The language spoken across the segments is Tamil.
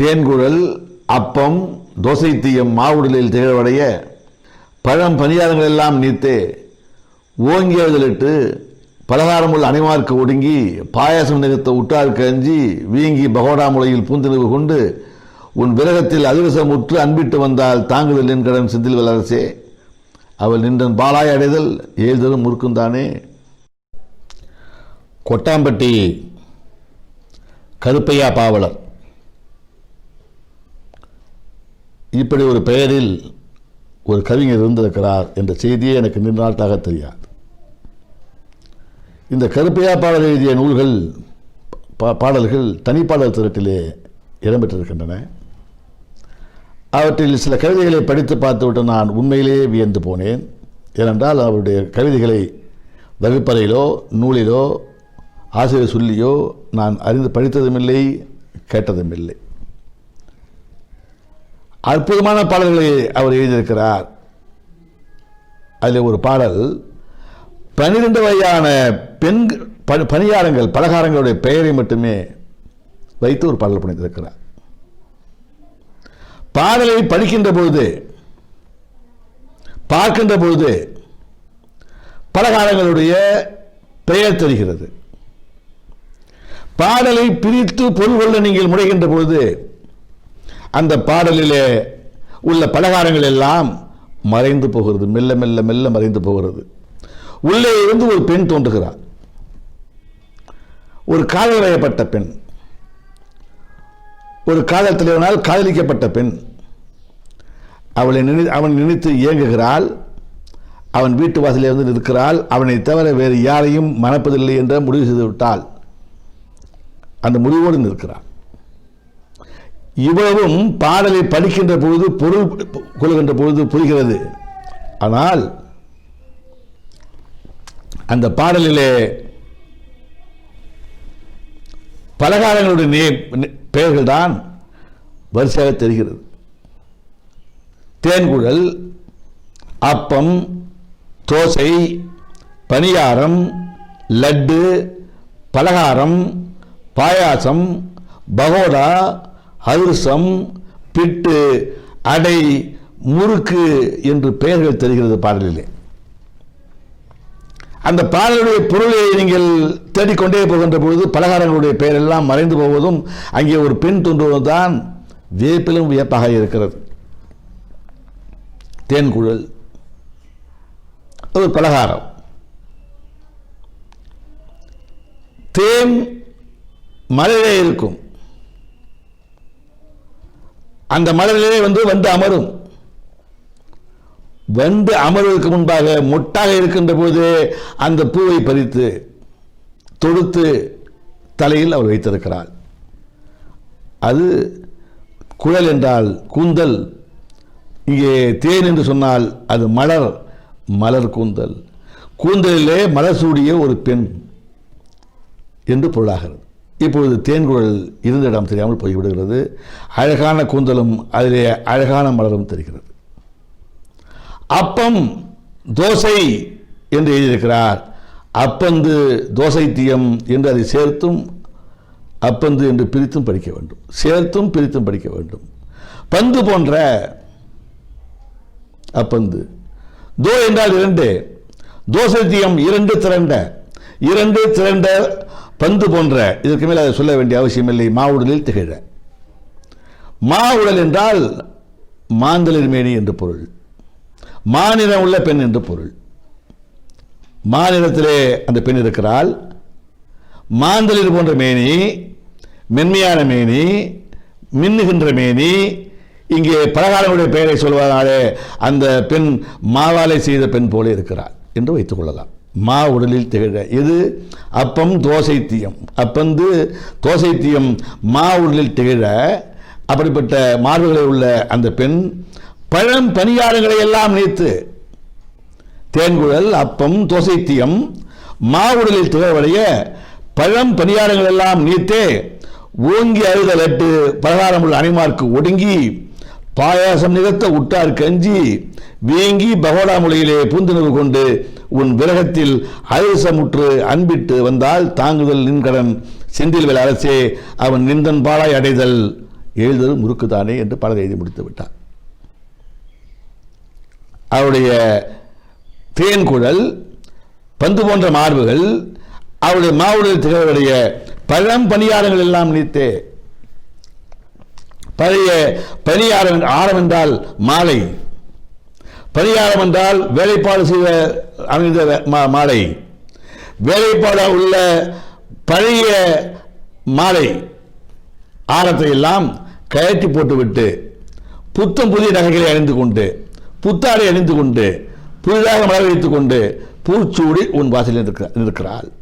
தேன்குழல் அப்பம் தோசை தீயம் மாவுடலில் திகழ்வடைய பழம் பணியாரங்கள் எல்லாம் நீத்தே ஓங்கி எழுதலிட்டு பலகாரமுள்ள அணிமார்க்கு ஒடுங்கி பாயாசம் நிகழ்த்த உற்றார்க்கு அஞ்சி வீங்கி பகோடா முளையில் பூந்தினவு கொண்டு உன் விரகத்தில் அதிரசம் உற்று அன்பிட்டு வந்தால் தாங்குதல் என் கடன் செந்தில் வளரசே அவள் நின்றன் பாலாய் அடைதல் ஏழ்தரும் முறுக்குந்தானே. கொட்டாம்பட்டி கருப்பையா பாவலர். இப்படி ஒரு பெயரில் ஒரு கவிஞர் இருந்திருக்கிறார் என்ற செய்தியே எனக்கு நின்றாட்டாக தெரியாது. இந்த கருப்பையா பாடல் எழுதிய நூல்கள் பா- பாடல்கள் தனிப்பாடல் திரட்டிலே இடம்பெற்றிருக்கின்றன. அவற்றில் சில கவிதைகளை படித்து பார்த்துவிட்டு நான் உண்மையிலேயே வியந்து போனேன். ஏனென்றால் அவருடைய கவிதைகளை வகுப்பறையிலோ நூலிலோ ஆசிரியர் சொல்லியோ நான் அறிந்து படித்ததுமில்லை கேட்டதுமில்லை. அற்புதமான பாடல்களை அவர் எழுதியிருக்கிறார். அதில் ஒரு பாடல் பன்னிரெண்டு வகையான பெண் ப- பணியாரங்கள் பலகாரங்களுடைய பெயரை மட்டுமே வைத்து ஒரு பாடல் பண்ணியிருக்கிறார் பாடலை படிக்கின்ற பொழுது பார்க்கின்ற பொழுது பலகாரங்களுடைய பெயர் தெரிகிறது. பாடலை பிரித்து பொருள் கொள்ள நீங்கள் முனைகின்ற பொழுது அந்த பாடலிலே உள்ள பலகாரங்கள் எல்லாம் மறைந்து போகிறது. மெல்ல மெல்ல மெல்ல மறைந்து போகிறது. உள்ளே இருந்து ஒரு பெண் தோன்றுகிறார் ஒரு காதல் வயப்பட்ட பெண். ஒரு காதல் தலைவனால் காதலிக்கப்பட்ட பெண். அவளை நினை அவன் நினைத்து இயங்குகிறாள் அவன் வீட்டு வாசலில் வந்து நிற்கிறாள். அவனை தவிர வேறு யாரையும் மணப்பதில்லை என்ற முடிவு செய்துவிட்டால் அந்த முடிவோடு நிற்கிறாள். இவ்வளவும் பாடலை படிக்கின்ற பொழுது பொருள் கொள்கின்ற பொழுது புரிகிறது. ஆனால் அந்த பாடலிலே பலகாரங்களுடைய நே- பெயர்கள் தான் வரிசையாக தெரிகிறது. தேன்குழல் அப்பம் தோசை பணியாரம் லட்டு பலகாரம் பாயாசம் பகோடா அதிரசம் பிட்டு அடை முறுக்கு என்று பெயர்கள் தெரிகிறது பாடலிலே. அந்த பாடலுடைய பொருளை நீங்கள் தேடிக்கொண்டே போகின்ற பொழுது பலகாரங்களுடைய பெயரெல்லாம் மறைந்து போவதும் அங்கே ஒரு பெண் தோன்றுவதும் தான் வியப்பிலும் வியப்பாக இருக்கிறது. தேன்குழல். அது ஒரு பலகாரம். தேன் மலையிலே இருக்கும். அந்த மலரிலே வந்து வந்து அமரும். வந்து அமர்வதற்கு முன்பாக மொட்டாக இருக்கின்ற போது அந்த பூவை பறித்து தொடுத்து தலையில் அவள் வைத்திருக்கிறாள் அது குழல் என்றால் கூந்தல். இங்கே தேன் என்று சொன்னால் அது மலர் மலர் கூந்தல். கூந்தலிலே மலர் சூடிய ஒரு பெண் என்று பொருளாகிறது. இப்பொழுது தேன்குழல் இருந்த இடம் தெரியாமல் போய்விடுகிறது. அழகான கூந்தலும் அதிலே அழகான மலரும் தெரிகிறது. அப்பம் தோசை என்று எழுதியிருக்கிறார். அப்பந்து தோசை தீயம் என்று அதை சேர்த்தும் அப்பந்து என்று பிரித்தும் படிக்க வேண்டும். சேர்த்தும் பிரித்தும் படிக்க வேண்டும். பந்து போன்ற அப்பந்து. தோ என்றால் இரண்டு. தோசை தீயம் இரண்டு திரண்ட. இரண்டு திரண்ட பந்து போன்ற இதற்கு மேல் அதை சொல்ல வேண்டிய அவசியமில்லை. மாவுடலில் திகழ. மாவுடல் என்றால் மாந்தளிர் மேனி என்று பொருள். மாநிலம் உள்ள பெண் என்று பொருள். மாநிலத்திலே அந்த பெண் இருக்கிறாள். மாந்தளிர் போன்ற மேனி மென்மையான மேனி மின்னுகின்ற மேனி இங்கே பலகாரங்களுடைய பெயரை சொல்வதனாலே அந்த பெண் மாவாலை செய்த பெண் போல இருக்கிறாள் என்று வைத்துக் கொள்ளலாம். மா உடலில் திகழ. இது அப்பம் தோசை தீயம். அப்பந்து தோசை தீயம் மா உடலில் திகழ. அப்படிப்பட்ட மார்புகளை உள்ள அந்த பெண் பழம் பணியாரங்களை எல்லாம் நினைத்து தேன்குழல் அப்பம் தோசைத்தியம் தீயம் மாவுடலில் திகழ்வடைய பழம் பணியாரங்கள் எல்லாம் நீத்தே ஓங்கி அழுத லட்டு பலகாரம் உள்ள அணிமார்க்கு ஒடுங்கி பாயாசம் நிகழ்த்த உட்டார் கஞ்சி வீங்கி பகோடா மொழியிலே பூந்துணர்வு கொண்டு உன் விரகத்தில் அதிரசமுற்று அன்பிட்டு வந்தால் தாங்குதல் நின்கடன் செந்தில்வேல் அரசே அவன் நிந்தன் பாலாய் அடைதல். எழுதல் முறுக்குதானே என்று பலர் எழுதி முடித்து விட்டார். அவருடைய தேன்குழல் பந்து போன்ற மார்புகள் அவருடைய மாவுடல் திகழ்வுடைய பழம் பணியாரங்கள் எல்லாம் நீத்தே பழைய பணியாரம் ஆரம் என்றால் மாலை பரிகாரம் என்றால் வேலைப்பாடு செய்த அமைந்த மா- மாலை. வேலைப்பாடு உள்ள பழைய மாலை. ஆரத்தை எல்லாம் கயற்றி போட்டுவிட்டு புத்தம் புதிய நகைகளை அணிந்து கொண்டு புத்தாடை அணிந்து கொண்டு புதிதாக மழை வைத்துக் கொண்டு பூச்சூடி உன் வாசலில் நிற்கிறாள்.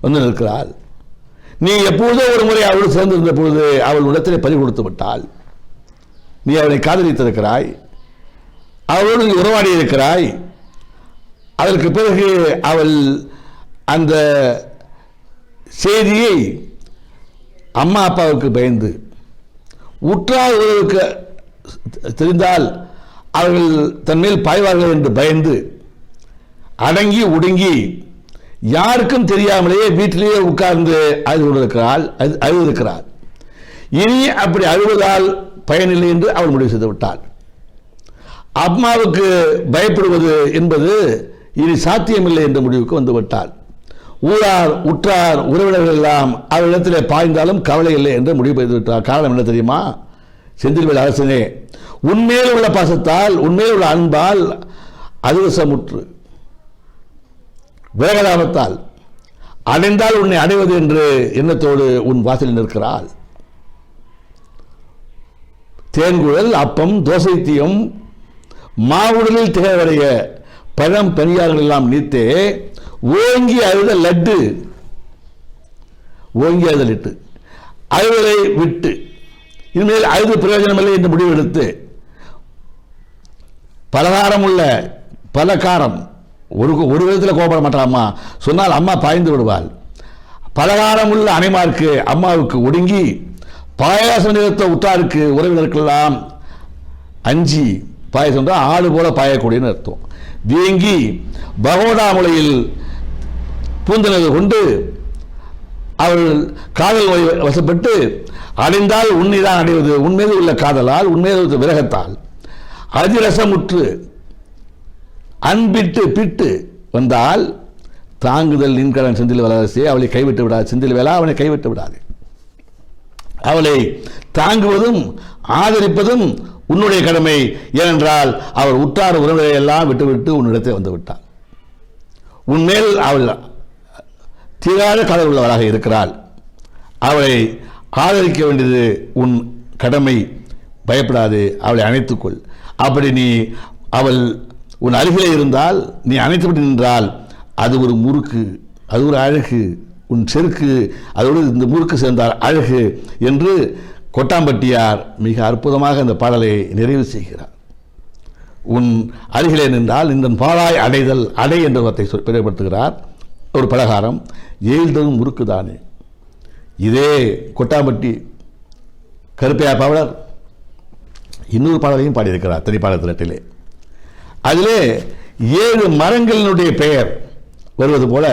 வந்து நிற்கிறாள். நீ எப்பொழுதோ ஒரு முறை அவளோடு சேர்ந்திருந்த பொழுது அவள் உடத்திலே பறி கொடுத்து விட்டாள். நீ அவளை காதலித்திருக்கிறாய். அவளோடு நீ உறவாடி இருக்கிறாய். அதற்கு பிறகு அவள் அந்த செய்தியை அம்மா அப்பாவுக்கு பயந்து உற்றார் உறவுக்கு தெரிந்தால் அவர்கள் தன்மேல் பாய்வார்கள் என்று பயந்து அடங்கி ஒடுங்கி யாருக்கும் தெரியாமலேயே வீட்டிலேயே உட்கார்ந்து அழுது கொண்டிருக்கிறாள் அழுது இருக்கிறாள். இனி அப்படி அழுவதால் பயனில்லை என்று அவள் முடிவு செய்து விட்டாள். அம்மாவுக்கு பயப்படுவது என்பது இனி சாத்தியமில்லை என்ற முடிவுக்கு வந்துவிட்டாள் ஊரார் உற்றார் உறவினர்கள் எல்லாம் அவரிடத்தில் பாய்ந்தாலும் கவலை இல்லை என்று முடிவு செய்துவிட்டார். காரணம் என்ன தெரியுமா? செந்தில்வேல் அரசனே உண்மையில் உள்ள பாசத்தால் உண்மையில் உள்ள அன்பால் அதிவசமுற்று வேகதாபத்தால் அடைந்தால் உன்னை அடைவது என்று எண்ணத்தோடு உன் வாசலில் நிற்கிறாள். தேன்குழல் அப்பம் தோசை தீயம் மாவுடலில் திகழடைய பழம் பணியாரங்கள் எல்லாம் நீத்தே ஓங்கி அழுத லட்டு. ஓங்கி அழுத லட்டு. அழுவதை விட்டு. இனிமேல் அழுது பிரயோஜனமில்லை என்று முடிவெடுத்து. பலகாரம் உள்ள பலகாரம். ஒரு ஒரு விதத்தில் கோபப்பட மாட்டாம்மா சொன்னால் அம்மா பாய்ந்து விடுவாள். பலகாரம் உள்ள அனைமாருக்கு அம்மாவுக்கு ஒடுங்கி பாயாசம் நிறுத்த உற்றாருக்கு உறவினருக்கெல்லாம் அஞ்சி பாயசம் தான் ஆடு போல பாயக்கூடியன்னு அர்த்தம். வீங்கி பகோடா முலையில் பூந்தனது கொண்டு அவள் காதல் வசப்பட்டு அடைந்தால் உன்னைதான் அடைவது. உன்மீது உள்ள காதலால் உன்மீது உள்ள விரகத்தால். அதிரசமுற்று அன்பிட்டு பிட்டு வந்தால் தாங்குதல் நின்கடன் செந்தில் வளரசே அவளை கைவிட்டு விடாது. செந்தில் வேளா அவனை கைவிட்டு விடாது. அவளை தாங்குவதும் ஆதரிப்பதும் உன்னுடைய கடமை ஏனென்றால் அவர் உற்றார் உறவுகளை எல்லாம் விட்டுவிட்டு உன்னிடத்தை வந்து விட்டார் உன்மேல் அவள் தீராத கடல் உள்ளவராக இருக்கிறாள். அவளை ஆதரிக்க வேண்டியது உன் கடமை. பயப்படாது அவளை அணைத்துக்கொள். அப்படி நீ அவள் உன் அருகிலே இருந்தால் நீ அணைத்துவிட்டு நின்றால் அது ஒரு முறுக்கு அது ஒரு அழகு. உன் செருக்கு அதோடு இந்த முறுக்கு சேர்ந்தால் அழகு என்று கொட்டாம்பட்டியார் மிக அற்புதமாக இந்த பாடலை நிறைவு செய்கிறார். உன் அருகிலே நின்றால் இந்த பாழாய் அடைதல் அடை என்ற வார்த்தை பிரியப்படுத்துகிறார் ஒரு பலகாரம் எய்ததும் முறுக்குதானே. இதே கொட்டாம்பட்டி கருப்பையா பாவலர் இன்னொரு பாடலையும் பாடியிருக்கிறார் திரைப்பாடல் திரட்டிலே அதிலே ஏழு மரங்களினுடைய பெயர் வருவது போல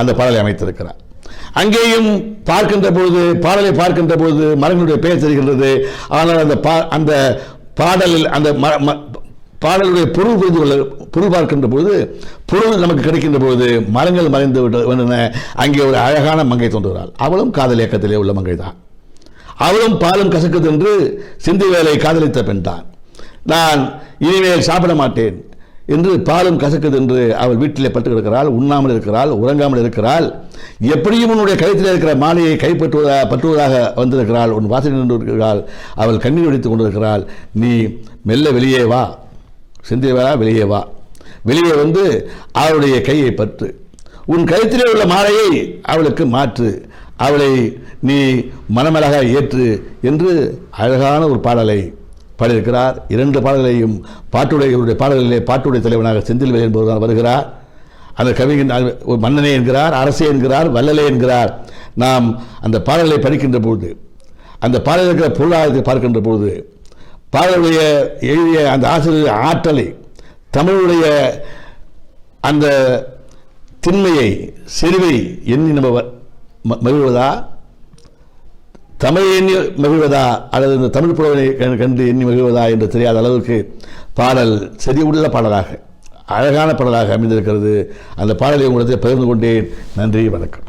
அந்த பாடலை அமைத்திருக்கிறார். அங்கேயும் பார்க்கின்ற பொழுது பாடலை பார்க்கின்ற பொழுது மரங்களுடைய பெயர் தெரிகின்றது. ஆனால் அந்த பா அந்த பாடலில் அந்த ம- ம- பாடலுடைய பொருள் புரிந்து கொள்ள பொருள் பார்க்கின்ற பொழுது பொருள் நமக்கு கிடைக்கின்ற பொழுது மரங்கள் மறைந்து விட்டன. அங்கே ஒரு அழகான மங்கை தோன்றுகிறாள். அவளும் காதல் இயக்கத்திலே உள்ள மங்கை தான். அவளும் பாலும் கசக்குது என்று சிந்தி வேலை காதலித்த பெண் தான். நான் இனிமேல் சாப்பிட மாட்டேன். என்று பாலும் கசக்குது என்று அவள் வீட்டிலே பட்டு கிடக்கிறாள் உண்ணாமல் இருக்கிறாள் உறங்காமல் இருக்கிறாள். எப்படியும் உன்னுடைய கழுத்தில் இருக்கிற மாலையை கைப்பற்றுவதாக பற்றுவதாக வந்திருக்கிறாள். உன் வாசல் நின்று இருக்கிறாள் அவள் கண்ணீர் வடித்துக் கொண்டிருக்கிறாள். நீ மெல்ல வெளியே வா. சிந்தி வேளா வெளியே வா. வெளியே வந்து அவளுடைய கையை பற்று. உன் கழுத்திலே உள்ள மாலையை அவளுக்கு மாற்று. அவளை நீ மனமலக ஏற்று என்று அழகான ஒரு பாடலை பாடியிருக்கிறார். இரண்டு பாடல்களையும் பாட்டுடைய பாடல்களிலே பாட்டுடைய தலைவனாக செந்தில்வேல் என்பவர் வருகிறார். அந்த கவிஞன் ஒரு மன்னனே என்கிறார் அரசே என்கிறார் வல்லலே என்கிறார். நாம் அந்த பாடலை படிக்கின்ற பொழுது அந்த பாடலில் இருக்கிற பொருளாதாரத்தை பார்க்கின்ற பொழுது பாடலுடைய எழுதிய அந்த ஆசிரியர் ஆற்றலை தமிழுடைய அந்த திண்மையை செறிவை எண்ணி நம்ம வ- ம- மகிழ்வதா? தமிழை எண்ணி மகிழ்வதா அல்லது இந்த தமிழ் புலவனை கண்டு- கண்டு எண்ணி மகிழ்வதா என்று தெரியாத அளவுக்கு பாடல் செறிவுள்ள பாடலாக அழகான பாடலாக அமைந்திருக்கிறது. அந்த பாடலை உங்களிடத்தில் பகிர்ந்து கொண்டேன். நன்றி வணக்கம்.